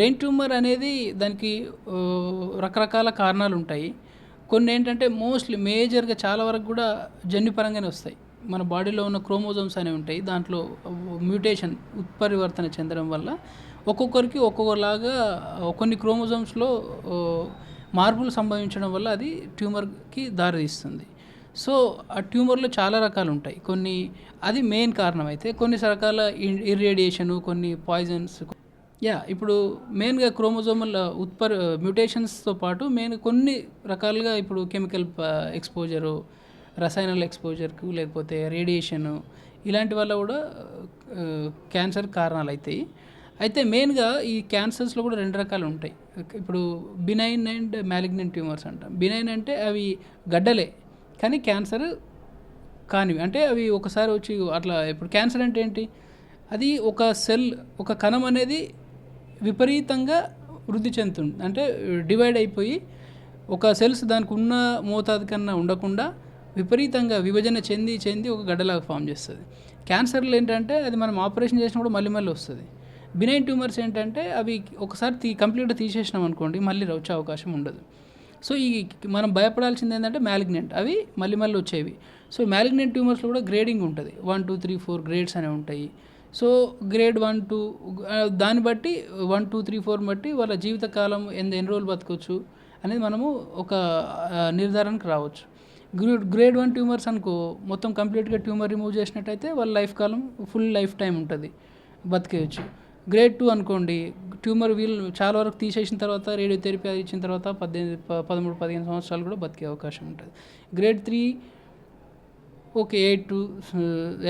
Brain tumour అనేది దానికి రకరకాల కారణాలు ఉంటాయి కొన్ని ఏంటంటే మోస్ట్లీ మేజర్గా చాలా వరకు కూడా జన్యుపరంగానే వస్తాయి. మన బాడీలో ఉన్న క్రోమోజోమ్స్ అనేవి ఉంటాయి. దాంట్లో మ్యూటేషన్ ఉత్పరివర్తన చెందడం వల్ల ఒక్కొక్కరికి ఒక్కొక్కలాగా కొన్ని క్రోమోజోమ్స్లో మార్పులు సంభవించడం వల్ల అది ట్యూమర్కి దారితీస్తుంది. సో ఆ ట్యూమర్లో చాలా రకాలు ఉంటాయి కొన్ని అది మెయిన్ కారణం అయితే కొన్ని రకాల ఇర్రేడియేషను కొన్ని పాయిజన్స్ యా ఇప్పుడు మెయిన్గా క్రోమోజోమల్ ఉత్పర్ మ్యూటేషన్స్తో పాటు మెయిన్ కొన్ని రకాలుగా ఇప్పుడు కెమికల్ ఎక్స్పోజరు రసాయనాల ఎక్స్పోజర్కు లేకపోతే రేడియేషను ఇలాంటి వల్ల కూడా క్యాన్సర్ కారణాలు అవుతాయి అయితే మెయిన్గా ఈ క్యాన్సర్స్లో కూడా రెండు రకాలు ఉంటాయి. ఇప్పుడు బినైన్ అండ్ మ్యాలిగ్నెంట్ ట్యూమర్స్ అంటాం. బినైన్ అంటే అవి గడ్డలే కానీ క్యాన్సర్ కానివి. అంటే అవి ఒకసారి వచ్చి అట్లా ఇప్పుడు క్యాన్సర్ అంటే ఏంటి? అది ఒక సెల్ ఒక కణం అనేది విపరీతంగా వృద్ధి చెందుతుంది అంటే డివైడ్ అయిపోయి ఒక సెల్స్ దానికి ఉన్న మోతాదు కన్నా ఉండకుండా విపరీతంగా విభజన చెంది చెంది ఒక గడ్డలాగా ఫామ్ చేస్తుంది. క్యాన్సర్లు ఏంటంటే అది మనం ఆపరేషన్ చేసినప్పుడు కూడా మళ్ళీ మళ్ళీ వస్తుంది. బినైన్ ట్యూమర్స్ ఏంటంటే అవి ఒకసారి తీ కంప్లీట్గా తీసేసినాం అనుకోండి మళ్ళీ వచ్చే అవకాశం ఉండదు. సో ఈ మనం భయపడాల్సింది ఏంటంటే మ్యాలిగ్నెంట్ అవి మళ్ళీ మళ్ళీ వచ్చేవి. సో మ్యాలిగ్నెంట్ ట్యూమర్స్లో కూడా గ్రేడింగ్ ఉంటుంది. One two three four grades అనేవి ఉంటాయి. సో గ్రేడ్ వన్ టూ దాన్ని బట్టి వన్ టూ త్రీ ఫోర్ బట్టి వాళ్ళ జీవితకాలం ఎంత ఎన్ని రోజులు బతకొచ్చు అనేది మనము ఒక నిర్ధారణకు రావచ్చు. గ్రేడ్ గ్రేడ్ వన్ ట్యూమర్స్ అనుకో మొత్తం కంప్లీట్గా ట్యూమర్ రిమూవ్ చేసినట్టయితే వాళ్ళ లైఫ్ కాలం ఫుల్ లైఫ్ టైం ఉంటుంది. బతికేయచ్చు. గ్రేడ్ టూ అనుకోండి ట్యూమర్ వీల్ చాలా వరకు తీసేసిన తర్వాత రేడియోథెరపీ అది ఇచ్చిన తర్వాత పద్దెనిమిది పదమూడు పదిహేను సంవత్సరాలు కూడా బతికే అవకాశం ఉంటుంది. Grade three okay eight to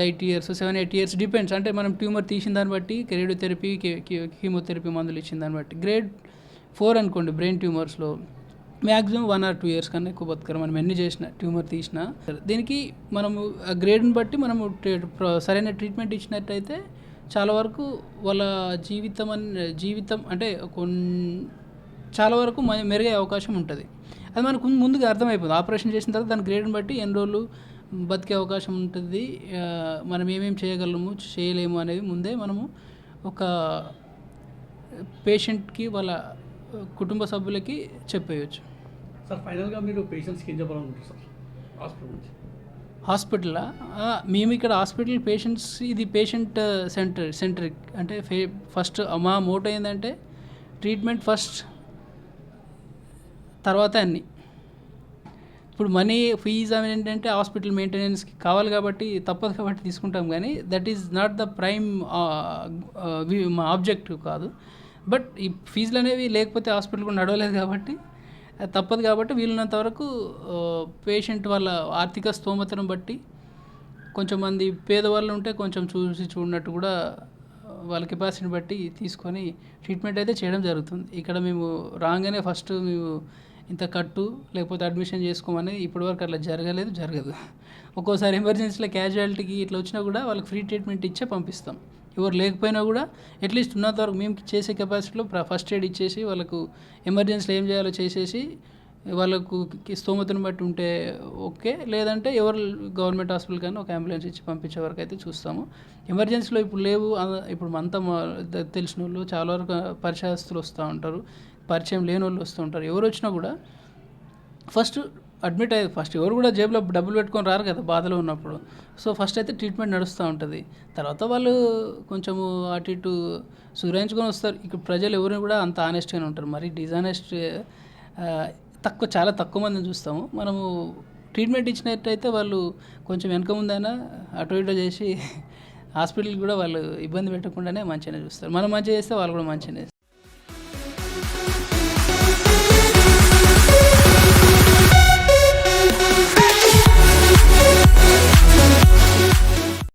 eight years seven eight years depends అంటే మనం ట్యూమర్ తీసిన దాన్ని బట్టి రేడియోథెరపీ కీమోథెరపీ మందులు ఇచ్చిన దాన్ని బట్టి. గ్రేడ్ ఫోర్ అనుకోండి brain ట్యూమర్స్లో maximum one or two years కన్నా ఎక్కువ బతుకారు మనం ఎన్ని చేసిన ట్యూమర్ తీసిన. దీనికి మనము ఆ గ్రేడ్ని బట్టి మనము సరైన ట్రీట్మెంట్ ఇచ్చినట్టయితే చాలా వరకు వాళ్ళ జీవితం అని జీవితం అంటే కొన్ని చాలా వరకు మెరుగే అవకాశం ఉంటుంది. అది మనకు ముందుగా అర్థమైపోతుంది ఆపరేషన్ చేసిన తర్వాత దాని గ్రేడ్ని బట్టి ఎన్ని రోజులు బతికే అవకాశం ఉంటుంది. మనం ఏమేమి చేయగలము చేయలేము అనేది ముందే మనము ఒక పేషెంట్కి వాళ్ళ కుటుంబ సభ్యులకి చెప్పేయచ్చు. సార్ ఫైనల్గా మీరు పేషెంట్స్కి ఏం చెప్పాలనుకుంటారు సార్? హాస్పిటల్ నుంచి. హాస్పిటలా? మేము ఇక్కడ హాస్పిటల్ పేషెంట్స్ ఇది పేషెంట్ సెంటర్ సెంటరిక్. అంటే ఫే ఫస్ట్ మా మోటో ఏంటంటే ట్రీట్మెంట్ ఫస్ట్ తర్వాత అన్నీ. ఇప్పుడు మనీ ఫీజ్ అవి ఏంటంటే హాస్పిటల్ మెయింటెనెన్స్కి కావాలి కాబట్టి తప్పదు కాబట్టి తీసుకుంటాం కానీ that is not the prime మా ఆబ్జెక్టివ్ కాదు. బట్ ఈ ఫీజులు అనేవి లేకపోతే హాస్పిటల్ కూడా నడవలేదు కాబట్టి తప్పదు కాబట్టి వీలున్నంత వరకు పేషెంట్ వాళ్ళ ఆర్థిక స్తోమతను బట్టి కొంచెం మంది పేదవాళ్ళు ఉంటే కొంచెం చూసి చూడనట్టు కూడా వాళ్ళ కెపాసిటీని బట్టి తీసుకొని ట్రీట్మెంట్ అయితే చేయడం జరుగుతుంది. ఇక్కడ మేము రాగానే ఫస్ట్ మేము ఇంత కట్టు లేకపోతే అడ్మిషన్ చేసుకోమని ఇప్పటివరకు అట్లా జరగలేదు జరగదు. ఒక్కోసారి ఎమర్జెన్సీలో క్యాజువాలిటీకి ఇట్లా వచ్చినా కూడా వాళ్ళకి ఫ్రీ ట్రీట్మెంట్ ఇచ్చే పంపిస్తాం. ఎవరు లేకపోయినా కూడా అట్లీస్ట్ ఉన్నంత వరకు మేము చేసే కెపాసిటీలో ఫస్ట్ ఎయిడ్ ఇచ్చేసి వాళ్ళకు ఎమర్జెన్సీలో ఏం చేయాలో చేసేసి వాళ్ళకు స్తోమతను బట్టి ఉంటే ఓకే. లేదంటే ఎవరు గవర్నమెంట్ హాస్పిటల్ కానీ ఒక అంబులెన్స్ ఇచ్చి పంపించే వరకు అయితే చూస్తాము. ఎమర్జెన్సీలో ఇప్పుడు లేవు. ఇప్పుడు అంతా మా- తెలిసిన వాళ్ళు చాలా వరకు పరిచయస్తులు వస్తూ ఉంటారు. పరిచయం లేని వాళ్ళు వస్తూ ఉంటారు. ఎవరు వచ్చినా కూడా ఫస్ట్ అడ్మిట్ అయ్యేది ఫస్ట్ ఎవరు కూడా జేబులో డబ్బులు పెట్టుకొని రారు కదా బాధలో ఉన్నప్పుడు. సో ఫస్ట్ అయితే ట్రీట్మెంట్ నడుస్తూ ఉంటుంది. తర్వాత వాళ్ళు కొంచెము అటు ఇటు సురాయించుకొని వస్తారు. ఇక్కడ ప్రజలు ఎవరు కూడా అంత ఆనెస్ట్గానే ఉంటారు. మరి డిజానెస్ట్ తక్కువ చాలా తక్కువ మందిని చూస్తాము. మనము ట్రీట్మెంట్ ఇచ్చినట్టయితే వాళ్ళు కొంచెం వెనక ముందైనా అటు ఇటు చేసి హాస్పిటల్కి కూడా వాళ్ళు ఇబ్బంది పెట్టకుండానే మంచిగానే చూస్తారు. మనం మంచిగా చేస్తే వాళ్ళు కూడా మంచిగానే